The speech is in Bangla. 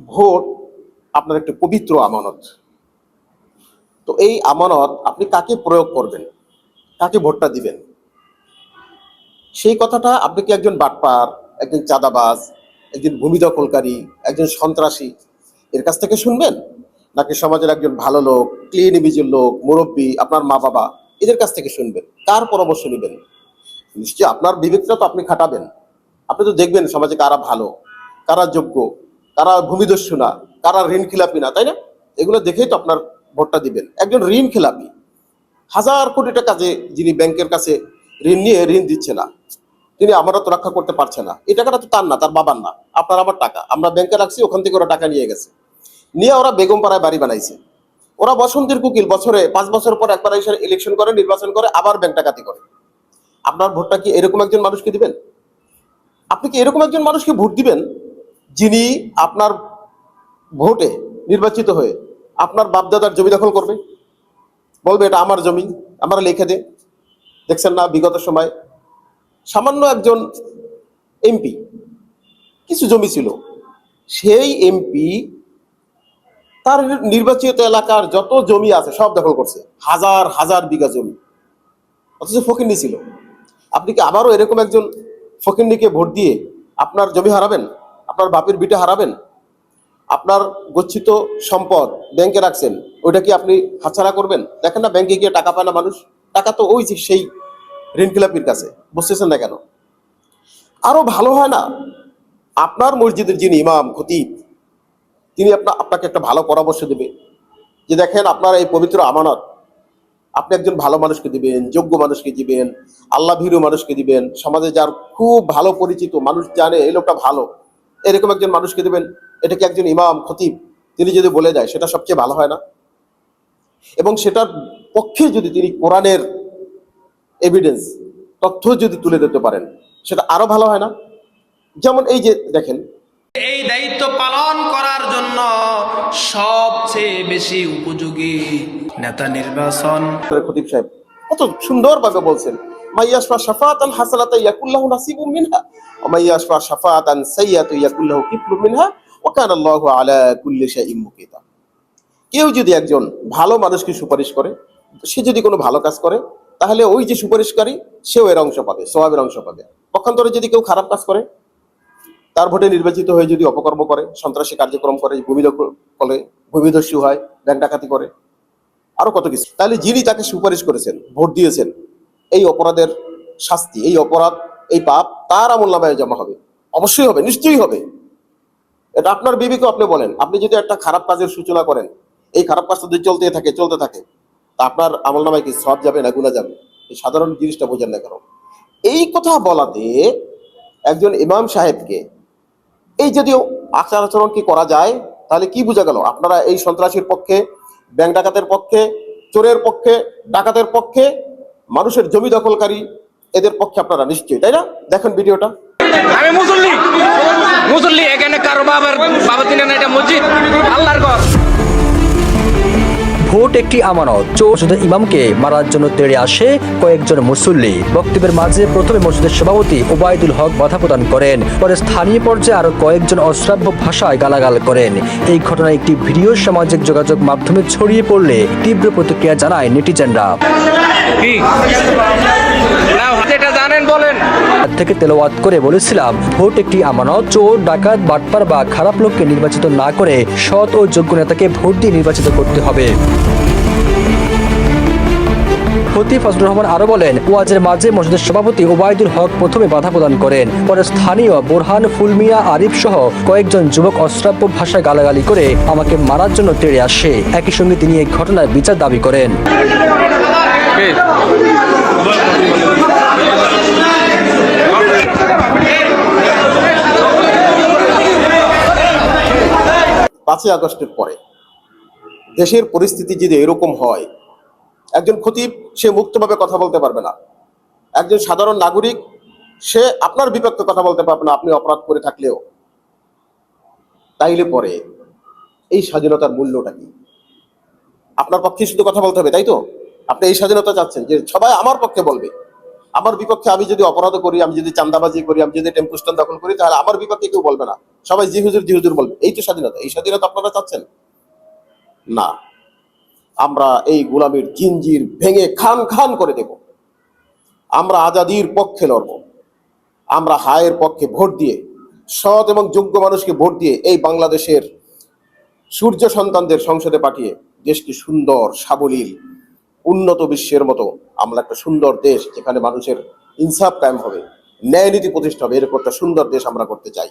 ভোট আপনার একটা পবিত্র আমানত। তো এই আমানত আপনি কাকে প্রয়োগ করবেন? কাকে ভোটটা দিবেন? সেই কথাটা আপনি কি একজন বাটপার, একজন চাঁদাবাজ, একজন ভূমি দখলকারী, একজন সন্ত্রাসী এর কাছ থেকে শুনবেন? নাকি সমাজের একজন ভালো লোক ক্লিন ইমিজের লোক, মুরব্বী, আপনার মা বাবা এদের কাছ থেকে শুনবেন? কার পরামর্শ নেবেন? নিশ্চয়ই আপনার বিবেকটা তো আপনি খাটাবেন। আপনি তো দেখবেন সমাজে কারা ভালো, কারা যোগ্য। কারা ভূমিদস্যু না কারা ঋণ খিলাপি না, তাই না? এগুলো দেখেই তো আপনার ভোটটা দিবেন। একজন ঋণ খেলাপি। হাজার কোটি টাকা যে যিনি ব্যাংকের কাছে ঋণ নিয়ে ঋণ দিচ্ছে না, তিনি আমরা তো রক্ষা করতে পারছে না। এই টাকাটা তো তার না, তার বাবার না, আপনার আমার টাকা। আমরা ব্যাংকে রাখছি, ওখান থেকে ওরা টাকা নিয়ে গেছে। নিয়ে ওরা বেগম পাড়ায় বাড়ি বানাইছে। ওরা বসন্তের কুকিল, বছরে পাঁচ বছর পর একবার এসে ইলেকশন করে, নির্বাচন করে, আবার ব্যাংক টাকাতি করে। আপনার ভোটটা কি এরকম একজন মানুষকে দিবেন? আপনি কি এরকম একজন মানুষকে ভোট দিবেন? যিনি আপনার ভোটে নির্বাচিত হয়ে আপনার বাপদাদার জমি দখল করবে। বলবে, এটা আমার জমি, আমার লিখে দে। দেখছেন না, বিগত সময় সামান্য একজন এমপি, কিছু জমি ছিল। সেই এমপি তার নির্বাচিত এলাকার যত জমি আছে সব দখল করছে। হাজার হাজার বিঘা জমি। অথচ ফকিন্নি ছিল। আপনি কি আবারও এরকম একজন ফকিন্নিকে ভোট দিয়ে আপনার জমি হারাবেন? আপনার বাপের বিটা হারাবেন? আপনার গচ্ছিত সম্পদ ব্যাংকে রাখছেন, ওইটা কি আপনি হাতছাড়া করবেন? দেখেন না, ব্যাংকে গিয়ে টাকা পায় না মানুষ, টাকা তো ওই যে সেই ঋণ খেলাপির কাছে, বুঝতেছেন না কেন? আরও ভালো হয় না, আপনার মসজিদের যিনি ইমাম, খতিব, তিনি আপনার আপনাকে একটা ভালো পরামর্শ দেবে, যে দেখেন আপনার এই পবিত্র আমানত, আপনি একজন ভালো মানুষকে দিবেন, যোগ্য মানুষকে দিবেন, আল্লাহ ভীরু মানুষকে দিবেন, সমাজে যার খুব ভালো পরিচিত মানুষ জানে, এই লোকটা ভালো। এরকম একজন মানুষকে দিবেন এটা কি একজন ইমাম খতিব? তিনি যদি বলে যায় সেটা সবচেয়ে ভালো হয় না? এবং সেটার পক্ষে যদি তিনি কোরআনের এভিডেন্স তথ্য যদি তুলে দিতে পারেন সেটা আরও ভালো হয় না? যেমন এই যে দেখেন এই দায়িত্ব পালন করার জন্য সবচেয়ে বেশি উপযোগী নেতা নির্বাচন। খতিব সাহেব কত সুন্দরভাবে বলছেন। মাইয়াশফা শাফাতান হাসানাতা ইয়াকুল্লাহু নাসিবুম মিনহা, ওয়া মাইয়াশফা শাফাতান সাইয়াতু ইয়াকুল্লাহু কিফলুম মিনহা, ওয়া কানা আল্লাহু আলা কুল্লি শাইইন মুকিতা। কেউ যদি একজন ভালো মানুষকে সুপারিশ করে, সে যদি কোনো ভালো কাজ করে, তাহলে ওই যে সুপারিশকারী, সেও এর অংশ পাবে স্বভাবের অংশ পাবে। পক্ষান্তরে যদি কেউ খারাপ কাজ করে, তার ভোটে নির্বাচিত হয়ে যদি অপকর্ম করে, সন্ত্রাসী কার্যক্রম করে, ভূমি দখল করে ভূমিদস্যু হয়, ব্যাংক ডাকাতি করে, আরও কত কিছু। তাহলে যিনি তাকে সুপারিশ করেছেন, ভোট দিয়েছেন এই অপরাধের শাস্তি, এই অপরাধ, এই পাপ তার আমল নামায় জমা হবে। অবশ্যই হবে, নিশ্চয়ই হবে। এটা আপনার বিবেকে আপনি বলেন। আপনি যদি একটা খারাপ কাজের সূচনা করেন, এই খারাপ কাজটা যদি চলতে থাকে চলতে থাকে, তা আপনার আমল নামায় কি সব যাবে না গুণা যাবে? এই সাধারণ জিনিসটা বোঝেন না কেন? এই কথা বলাতে একজন ইমাম সাহেবকে, এই যদি আচার আচরণ কি করা যায়, তাহলে কি বোঝা গেল? আপনারা এই সন্ত্রাসীর পক্ষে, ব্যাংক ডাকাতের পক্ষে, চোরের পক্ষে, ডাকাতের পক্ষে মানুষের জমি দখলকারী এদের পক্ষে আপনারা নিশ্চয়ই তাই না? দেখেন ভিডিওটা। আমি মুসল্লি। মুসল্লি এখানে কারও বাবার বাবা তিনে না এটা মসজিদ। আল্লাহর ঘর। ভোট একটি আমানত। চোর শুধু ইমামকে মারার জন্য তেড়ে আসে কয়েকজন মুসল্লি। বক্তব্যের মাঝে প্রথমে মসজিদের সভাপতি ওবায়দুল হক বাধা প্রদান করেন। পরে স্থানীয় পর্যায়ে আরও কয়েকজন অশ্রাব্য ভাষায় গালাগাল করেন। এই ঘটনায় একটি ভিডিও সামাজিক যোগাযোগ মাধ্যমে ছড়িয়ে পড়লে তীব্র প্রতিক্রিয়া জানায় নেটিজেনরা। থেকে তেলাওয়াত করে বলেছিলাম, ভোট একটি আমানত, চোর, ডাকাত, বাটপার বা খারাপ লোককে নির্বাচিত না করে সৎ ও যোগ্য নেতাকে ভোট দিয়ে নির্বাচিত করতে হবে। খতিব ফজলুর রহমান আরও বলেন, ওয়াজের মাঝে মসজিদের সভাপতি ওবায়দুল হক প্রথমে বাধা প্রদান করেন, পরে স্থানীয় বোরহান, ফুলমিয়া, আরিফ সহ কয়েকজন যুবক অশ্রাব্য ভাষায় গালাগালি করে আমাকে মারার জন্য তেড়ে আসে। একই সঙ্গে তিনি এই ঘটনার বিচার দাবি করেন। পাঁচই আগস্টের পরে দেশের পরিস্থিতি যদি এরকম হয়, একজন খতিব, সে মুক্তভাবে কথা বলতে পারবে না। একজন সাধারণ নাগরিক, সে আপনার বিপক্ষে কথা বলতে পারবে না, আপনি অপরাধ করে থাকলেও। তাইলে পরে এই স্বাধীনতার মূল্যটা কি? আপনার পক্ষে শুধু কথা বলতে হবে, তাই তো? আপনি এই স্বাধীনতা চাচ্ছেন যে সবাই আমার পক্ষে বলবে। আমার বিপক্ষে আমি যদি অপরাধ করি, আমি যদি চান্দাবাজি করি, আমি যদি টেম্পু স্ট্যান্ড দখল করি, তাহলে আমার বিপক্ষে কেউ বলবে না। সবাই জি হুজুর জি হুজুর বলবে। এই তো স্বাধীনতা। এই স্বাধীনতা আপনারা চাচ্ছেন? না। আমরা এই গোলামীর জিঞ্জির ভেঙে খান খান করে দেব। আমরা আজাদির পক্ষে লড়ব। আমরা হায়ের পক্ষে ভোট দিয়ে, সৎ এবং যোগ্য মানুষকে ভোট দিয়ে এই বাংলাদেশের সূর্য সন্তানদের সংসদে পাঠিয়ে দেশকে সুন্দর, সাবলীল উন্নত বিশ্বের মতো। আমরা একটা সুন্দর দেশ, যেখানে মানুষের ইনসাফ কায়েম হবে, ন্যায় নীতি প্রতিষ্ঠা হবে, এরকম একটা সুন্দর দেশ আমরা করতে চাই।